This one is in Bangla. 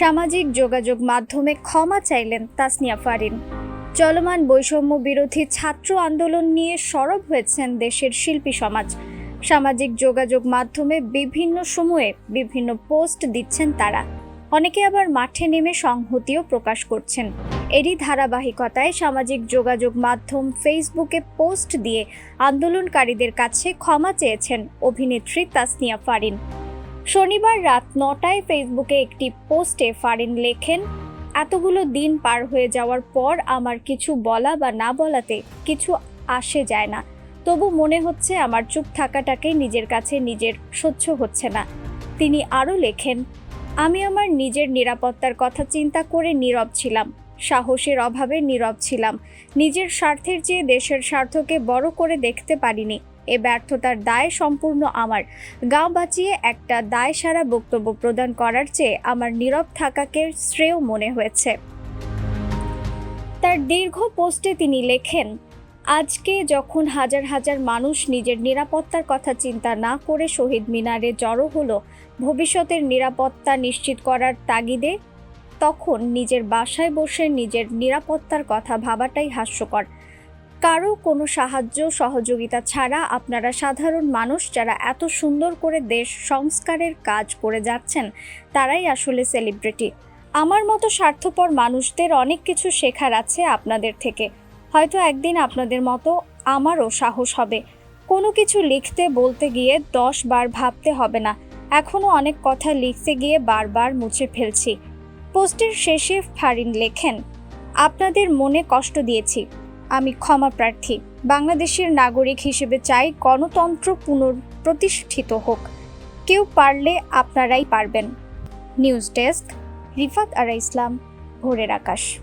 সামাজিক যোগাযোগ মাধ্যমে ক্ষমা চাইলেন তাসনিয়া ফারিন। চলমান বৈষম্য বিরোধী ছাত্র আন্দোলন নিয়ে সরব হয়েছেন দেশের শিল্পী সমাজ। সামাজিক যোগাযোগ মাধ্যমে বিভিন্ন সময়ে বিভিন্ন পোস্ট দিচ্ছেন তারা। অনেকে আবার মাঠে নেমে সংহতিও প্রকাশ করছেন। এরই ধারাবাহিকতায় সামাজিক যোগাযোগ মাধ্যম ফেসবুকে পোস্ট দিয়ে আন্দোলনকারীদের কাছে ক্ষমা চেয়েছেন অভিনেত্রী তাসনিয়া ফারিন। শনিবার রাত নটায় ফেসবুকে একটি পোস্টে ফারিন লেখেন, এতগুলো দিন পার হয়ে যাওয়ার পর আমার কিছু বলা বা না বলাতে কিছু আসে যায় না। তবু মনে হচ্ছে আমার চুপ থাকাটাকে নিজের কাছে নিজের সহ্য হচ্ছে না। তিনি আরও লেখেন, আমি আমার নিজের নিরাপত্তার কথা চিন্তা করে নীরব ছিলাম, সাহসের অভাবে নীরব ছিলাম। নিজের স্বার্থের চেয়ে দেশের স্বার্থকে বড় করে দেখতে পারিনি। এ ব্যর্থতার দায় সম্পূর্ণ আমার। গাঁ বাঁচিয়ে একটা দায় সারা বক্তব্য প্রদান করার চেয়ে আমার নীরব থাকাকে শ্রেয় মনে হয়েছে। তার দীর্ঘ পোস্টে তিনি লেখেন, আজকে যখন হাজার হাজার মানুষ নিজের নিরাপত্তার কথা চিন্তা না করে শহীদ মিনারে জড়ো হলো, ভবিষ্যতের নিরাপত্তা নিশ্চিত করার তাগিদে, তখন নিজের বাসায় বসে নিজের নিরাপত্তার কথা ভাবাটাই হাস্যকর। কারও কোনো সাহায্য, সহযোগিতা ছাড়া আপনারা সাধারণ মানুষ যারা এত সুন্দর করে দেশ সংস্কারের কাজ করে যাচ্ছেন, তারাই আসলে সেলিব্রিটি আমার মতো স্বার্থপর মানুষদের অনেক কিছু শেখার আছে আপনাদের থেকে। হয়তো একদিন আপনাদের মতো আমারও সাহস হবে। কোনো কিছু লিখতে, বলতে গিয়ে দশ বার ভাবতে হবে না। এখনও অনেক কথা লিখতে গিয়ে বারবার মুছে ফেলছি। পোস্টের শেষে ফারিন লেখেন, আপনাদের মনে কষ্ট দিয়েছি। আমি ক্ষমা প্রার্থী। বাংলাদেশের নাগরিক হিসেবে চাই গণতন্ত্র পুনঃপ্রতিষ্ঠিত হোক। কেউ পারলে আপনারাই পারবেন। News desk, Rifat Ara Islam, Bhorer Akash.